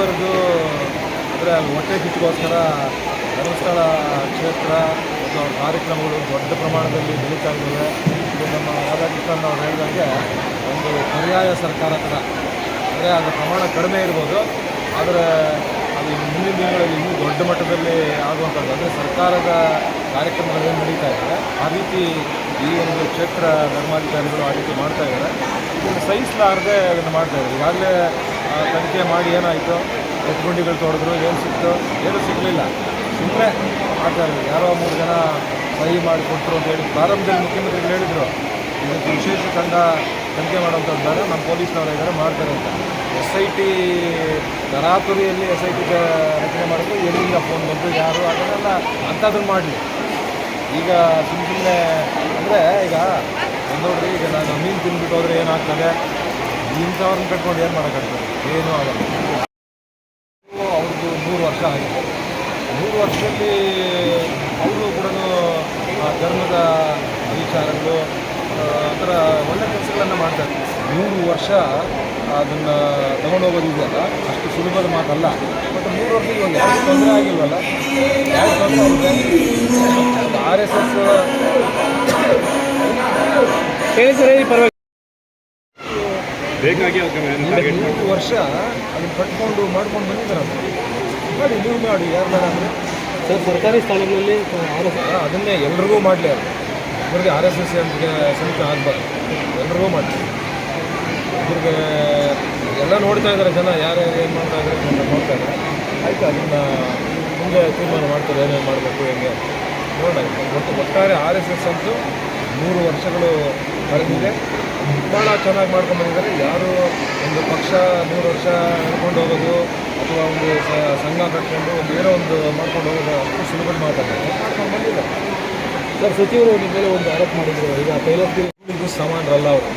ಮುಂದುವರೆದು ಅಂದರೆ ಹೊಟ್ಟೆ ಕಿಚ್ಚಿಗೋಸ್ಕರ ಧರ್ಮಸ್ಥಳ ಕ್ಷೇತ್ರ ಮತ್ತು ಕಾರ್ಯಕ್ರಮಗಳು ದೊಡ್ಡ ಪ್ರಮಾಣದಲ್ಲಿ ನಡೀತಾ ಇದ್ದಾವೆ. ಇದು ನಮ್ಮ ರಾಧಾಕೃಷ್ಣನ್ ಅವ್ರು ಹೇಳಿದಂಗೆ ಒಂದು ಪರ್ಯಾಯ ಸರ್ಕಾರ ಥರ ಅಂದರೆ ಅದರ ಪ್ರಮಾಣ ಕಡಿಮೆ ಇರ್ಬೋದು. ಆದರೆ ಅದು ಮುಂದಿನ ದಿನಗಳಲ್ಲಿ ಇನ್ನೂ ದೊಡ್ಡ ಮಟ್ಟದಲ್ಲಿ ಆಗುವಂಥದ್ದು. ಅಂದರೆ ಸರ್ಕಾರದ ಕಾರ್ಯಕ್ರಮಗಳೇನು ನಡೀತಾ ಇದ್ದಾರೆ ಆ ರೀತಿ ಈ ಒಂದು ಕ್ಷೇತ್ರ ಧರ್ಮಾಧಿಕಾರಿಗಳು ಆ ರೀತಿ ಮಾಡ್ತಾ ಇದ್ದಾರೆ. ಇದನ್ನು ಸಹಿಸಲಾರದೆ ಅದನ್ನು ಮಾಡ್ತಾ ಇದ್ದಾರೆ. ಈಗಾಗಲೇ ತನಿಖೆ ಮಾಡಿ ಏನಾಯಿತು, ಎತ್ಗುಂಡಿಗಳು ತೊಡೆದ್ರು, ಏನು ಸಿಕ್ತು, ಏನೂ ಸಿಗಲಿಲ್ಲ. ಸುಮ್ಮನೆ ಮಾಡ್ತಾರೆ ಯಾರೋ ಮೂರು ಜನ ಸಹಿ ಮಾಡಿಕೊಟ್ರು ಅಂತ ಹೇಳಿ ಪ್ರಾರಂಭದಲ್ಲಿ ಮುಖ್ಯಮಂತ್ರಿಗಳು ಹೇಳಿದರು. ಇದಕ್ಕೆ ವಿಶೇಷ ತಂಡ ತನಿಖೆ ಅಂತ ನಮ್ಮ ಪೊಲೀಸ್ನವರು ಇದ್ದಾರೆ, ಮಾಡ್ತಾರೆ ಅಂತ. ಎಸ್ ಐ ಟಿ ತರಾತುರಿಯಲ್ಲಿ ಎಸ್ ಐ ಟಿ ರಚನೆ ಮಾಡಿದ್ರು, ಎಲ್ಲಿಂದ ಫೋನ್ ಬಂತು, ಯಾರು, ಅದನ್ನೆಲ್ಲ ಅಂಥದ್ದನ್ನು ಮಾಡಲಿ. ಈಗ ಸುಮ್ಮ ಸುಮ್ಮನೆ ಅಂದರೆ ಈಗ ನೋಡ್ರಿ, ಈಗ ನಾನು ಮೀನು ತಿಂದ್ಬಿಟ್ಟು ಹೋದರೆ ಏನಾಗ್ತದೆ? ಇಂಥವ್ರನ್ನ ಕಟ್ಕೊಂಡು ಏನು ಮಾಡೋಕ್ಕಾಗ್ತದೆ ಏನೂ ಆಗಲ್ಲ. ಅವ್ರದ್ದು ಮೂರು ವರ್ಷ ಆಗಿದೆ. ಮೂರು ವರ್ಷದಲ್ಲಿ ಅವರು ಕೂಡ ಧರ್ಮದ ವಿಚಾರಗಳು ಆ, ಥರ ಒಳ್ಳೆ ಕೆಲಸಗಳನ್ನು ಮಾಡ್ತಾರೆ ಮೂರು ವರ್ಷ ಅದನ್ನು ತಗೊಂಡೋಗೋದಿದೆಯಲ್ಲ ಅಷ್ಟು ಸುಲಭದ ಮಾತಲ್ಲ. ಬಟ್ ಮೂರು ವರ್ಷ ಇವಾಗ ಯಾವ ತೊಂದರೆ ಆಗಿಲ್ವಲ್ಲ ಆರ್ ಎಸ್ ಎಸ್ ಪರವಾಗಿ ಬೇಕಾಗಿ ಮೂರು ವರ್ಷ ಅದನ್ನು ಕಟ್ಕೊಂಡು ಮಾಡ್ಕೊಂಡು ಬಂದಿದ್ದಾರೆ ಮಾಡಿ ನೀವು ಮಾಡಿ ಯಾರು ಬೇಡ ಅಂದರೆ. ಸರ್ ಸರ್ಕಾರಿ ಸ್ಥಳಗಳಲ್ಲಿ ಆರ್ ಎಸ್ ಅದನ್ನೇ ಎಲ್ರಿಗೂ ಮಾಡಲಿ ಅದು. ಇವ್ರಿಗೆ ಆರ್ ಎಸ್ ಎಸ್ ಸಮಿತಿ ಆಗಬಾರ್ದು. ಎಲ್ರಿಗೂ ಮಾಡಲಿ. ಇವ್ರಿಗೆ ಎಲ್ಲ ನೋಡ್ತಾ ಇದ್ದಾರೆ ಜನ ಯಾರು ಏನು ಮಾಡ್ತಾ ಇದ್ದಾರೆ ಅಂತ ನೋಡ್ತಾ ಇದ್ದಾರೆ. ಆಯಿತು ಅದನ್ನ ಮುಂದೆ ತೀರ್ಮಾನ ಮಾಡ್ತಾರೆ ಏನೇನು ಮಾಡಬೇಕು ಹೆಂಗೆ ನೋಡೋಣ ಒಟ್ಟು ಒಟ್ಟಾರೆ ಆರ್ ಎಸ್ ಎಸ್ ಅಂತೂ ಮೂರು ವರ್ಷಗಳು ಕಳೆದಿದೆ ಭಾಳ ಚೆನ್ನಾಗಿ ಮಾಡ್ಕೊಂಡು ಬಂದಿದ್ದಾರೆ ಯಾರು ಒಂದು ಪಕ್ಷ ನೂರು ವರ್ಷ ನಡ್ಕೊಂಡು ಹೋಗೋದು ಅಥವಾ ಒಂದು ಸಂಘ ಕಟ್ಕೊಂಡು ಒಂದು ಏನೋ ಒಂದು ಮಾಡ್ಕೊಂಡು ಹೋಗೋದು ಅಷ್ಟು ಸುಲಭದ ಮಾತಾಡ್ತಾರೆ ಮಾಡ್ಕೊಂಡು ಬಂದಿದ್ದಾರೆ ಸರ್, ಸಚಿವರು ನಿಮ್ಮ ಮೇಲೆ ಒಂದು ಆರೋಪ ಮಾಡಿದ್ರು. ಈಗ ಇದು ಸಮಾನರಲ್ಲ ಅವರು.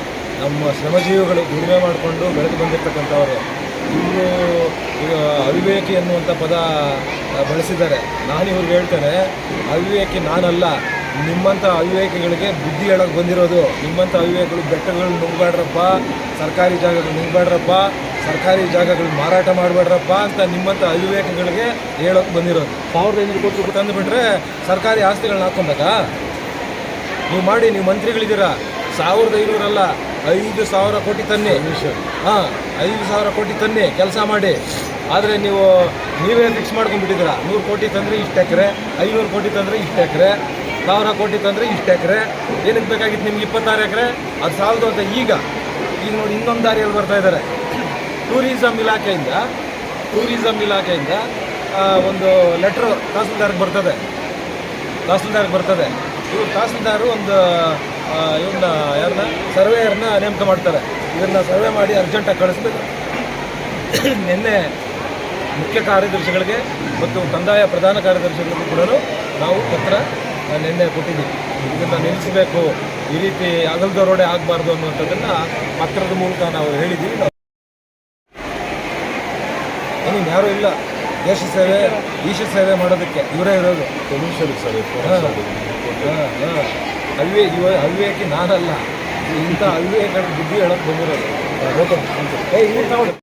ನಮ್ಮ ಶ್ರಮಜೀವಿಗಳು ದುಡಿಮೆ ಮಾಡಿಕೊಂಡು ಬೆಳೆದು ಬಂದಿರ್ತಕ್ಕಂಥವರು. ಇವರು ಈಗ ಅವಿವೇಕಿ ಅನ್ನುವಂಥ ಪದ ಬಳಸಿದ್ದಾರೆ. ನಾನು ಇವ್ರಿಗೆ ಹೇಳ್ತೇನೆ, ಅವಿವೇಕಿ ನಾನಲ್ಲ. ನಿಮ್ಮಂಥ ಅವಿವೇಕಗಳಿಗೆ ಬುದ್ಧಿ ಹೇಳೋಕೆ ಬಂದಿರೋದು. ನಿಮ್ಮಂಥ ಅವಿವೇಕಗಳು ಬೆಟ್ಟಗಳು ನುಗ್ಬೇಡ್ರಪ್ಪ ಸರ್ಕಾರಿ ಜಾಗಗಳು ನುಗ್ಬೇಡ್ರಪ್ಪ ಸರ್ಕಾರಿ ಜಾಗಗಳು ಮಾರಾಟ ಮಾಡಬೇಡ್ರಪ್ಪ ಅಂತ ನಿಮ್ಮಂಥ ಅವಿವೇಕಗಳಿಗೆ ಹೇಳೋಕೆ ಬಂದಿರೋದು. ಸಾವಿರದ ಐನೂರು ಕೋಟಿ ರೂಪಾಯಿ ತಂದುಬಿಟ್ರೆ ಸರ್ಕಾರಿ ಆಸ್ತಿಗಳನ್ನ ಹಾಕ್ಕೊಬೇಕಾ? ನೀವು ಮಾಡಿ, ನೀವು ಮಂತ್ರಿಗಳಿದ್ದೀರಾ? ಸಾವಿರದ ಐನೂರಲ್ಲ ಐದು ಸಾವಿರ ಕೋಟಿ ತನ್ನಿ. ಹಾಂ, ಐದು ಸಾವಿರ ಕೋಟಿ ತನ್ನಿ ಕೆಲಸ ಮಾಡಿ. ಆದರೆ ನೀವು ನೀವೇ ಫಿಕ್ಸ್ ಮಾಡ್ಕೊಂಡ್ಬಿಟ್ಟಿದ್ದೀರಾ? ನೂರು ಕೋಟಿ ತಂದರೆ ಇಷ್ಟು ಎಕರೆ, ಐನೂರು ಕೋಟಿ ತಂದರೆ ಇಷ್ಟು ಎಕರೆ. ಸಾವಿರ ಕೋಟಿ ತಂದರೆ ಇಷ್ಟು ಎಕರೆ. ಏನಕ್ಕೆ ಬೇಕಾಗಿತ್ತು ನಿಮ್ಗೆ ಇಪ್ಪತ್ತಾರು ಎಕರೆ? ಅದು ಸಾಲದು ಅಂತ ಈಗ. ಈಗ ನೋಡಿ ಇನ್ನೊಂದು ದಾರಿಯಲ್ಲಿ ಬರ್ತಾ ಇದ್ದಾರೆ. ಟೂರಿಸಮ್ ಇಲಾಖೆಯಿಂದ ಟೂರಿಸಮ್ ಇಲಾಖೆಯಿಂದ ಒಂದು ಲೆಟ್ರ್ ತಹಸೀಲ್ದಾರ್ಗೆ ಬರ್ತದೆ. ತಹಸೀಲ್ದಾರ್ಗೆ ಬರ್ತದೆ. ಇವರು ತಹಸೀಲ್ದಾರು ಒಂದು ಇವನ್ನ ಯಾರನ್ನ, ಸರ್ವೇಯರ್ನ ನೇಮಕ ಮಾಡ್ತಾರೆ. ಇದನ್ನು ಸರ್ವೆ ಮಾಡಿ ಅರ್ಜೆಂಟಾಗಿ ಕಳಿಸ್ಬೇಕು. ನಿನ್ನೆ ಮುಖ್ಯ ಕಾರ್ಯದರ್ಶಿಗಳಿಗೆ ಮತ್ತು ಕಂದಾಯ ಪ್ರಧಾನ ಕಾರ್ಯದರ್ಶಿಗಳಿಗೂ ಕೂಡ ನಾವು ಪತ್ರ ನಿನ್ನೆ ಕೊಟ್ಟಿದ್ದೀವಿ. ಇದನ್ನು ನಿಲ್ಲಿಸಬೇಕು. ಈ ರೀತಿ ಅಗಲ್ ದರೋಡೆ ಆಗಬಾರ್ದು ಅನ್ನುವಂಥದ್ದನ್ನು ಪತ್ರದ ಮೂಲಕ ನಾವು ಹೇಳಿದ್ದೀವಿ. ನಾವು ಯಾರು ಇಲ್ಲ. ದೇಶ ಸೇವೆ ಈಶ ಸೇವೆ ಮಾಡೋದಕ್ಕೆ ಇವರೇ ಇರೋದು. ಮನುಷ್ಯರು ಸರ್ ಹಾಂ. ಹಾಂ ಅವಿವೇ ಇವ ಅವಿವೇಕಿ ನಾನಲ್ಲ. ಇಂಥ ಅವಿವೇಕ ಬುದ್ಧಿ ಹೇಳಕ್ಕೆ ಬಂದಿರೋದು.